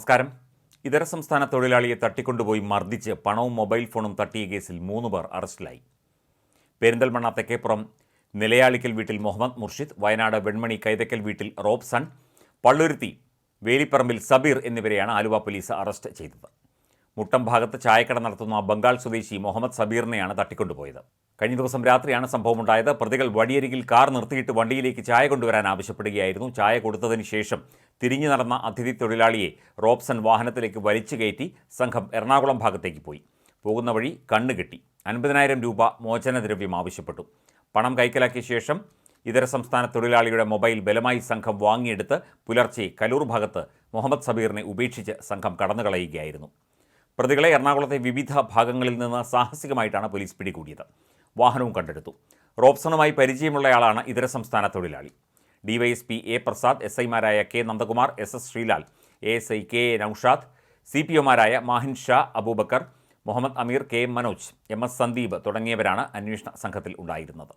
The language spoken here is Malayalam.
നമസ്കാരം. ഇതര സംസ്ഥാന തൊഴിലാളിയെ തട്ടിക്കൊണ്ടുപോയി മർദ്ദിച്ച് പണവും മൊബൈൽ ഫോണും തട്ടിയ കേസിൽ മൂന്ന് പേർ അറസ്റ്റിലായി. പെരിന്തൽമണ്ണ തെക്കേപ്പുറം നിലയാളിക്കൽ വീട്ടിൽ മുഹമ്മദ് മുർഷിദ് വയനാട് വെൺമണി കൈതക്കൽ വീട്ടിൽ റോബ്സൺ പള്ളുരുത്തി വേലിപ്പറമ്പിൽ സബീർ എന്നിവരെയാണ് ആലുവ പോലീസ് അറസ്റ്റ് ചെയ്തത്. മുട്ടം ഭാഗത്ത് ചായക്കട നടത്തുന്ന ബംഗാൾ സ്വദേശി മുഹമ്മദ് സബീറിനെയാണ് തട്ടിക്കൊണ്ടുപോയത്. കഴിഞ്ഞ ദിവസം രാത്രിയാണ് സംഭവമുണ്ടായത്. പ്രതികൾ വഴിയരികിൽ കാർ നിർത്തിയിട്ട് വണ്ടിയിലേക്ക് ചായ കൊണ്ടുവരാൻ ആവശ്യപ്പെടുകയായിരുന്നു. ചായ കൊടുത്തതിന് ശേഷം തിരിഞ്ഞു നടന്ന അതിഥി തൊഴിലാളിയെ റോബ്സൺ വാഹനത്തിലേക്ക് വലിച്ചു കയറ്റി സംഘം എറണാകുളം ഭാഗത്തേക്ക് പോയി. പോകുന്ന വഴി കണ്ണുകെട്ടി അൻപതിനായിരം രൂപ മോചനദ്രവ്യം ആവശ്യപ്പെട്ടു. പണം കൈക്കലാക്കിയ ശേഷം ഇതര സംസ്ഥാന തൊഴിലാളിയുടെ മൊബൈൽ ബലമായി സംഘം വാങ്ങിയെടുത്ത് പുലർച്ചെ കലൂർ ഭാഗത്ത് മുഹമ്മദ് സബീറിനെ ഉപേക്ഷിച്ച് സംഘം കടന്നുകളയുകയായിരുന്നു. പ്രതികളെ എറണാകുളത്തെ വിവിധ ഭാഗങ്ങളിൽ നിന്ന് സാഹസികമായിട്ടാണ് പോലീസ് പിടികൂടിയത്. വാഹനവും കണ്ടെടുത്തു. റോബ്സണുമായി പരിചയമുള്ളയാളാണ് ഇതര സംസ്ഥാന തൊഴിലാളി. ഡിവൈഎസ്പി എ പ്രസാദ് എസ് ഐമാരായ K Nandakumar S S Sreelal A S I K A Noushad C P ഒമാരായ Mahin Shah Abubakar Muhammad Ameer K M Manoj M S Sandeep തുടങ്ങിയവരാണ് അന്വേഷണ സംഘത്തിൽ ഉണ്ടായിരുന്നത്.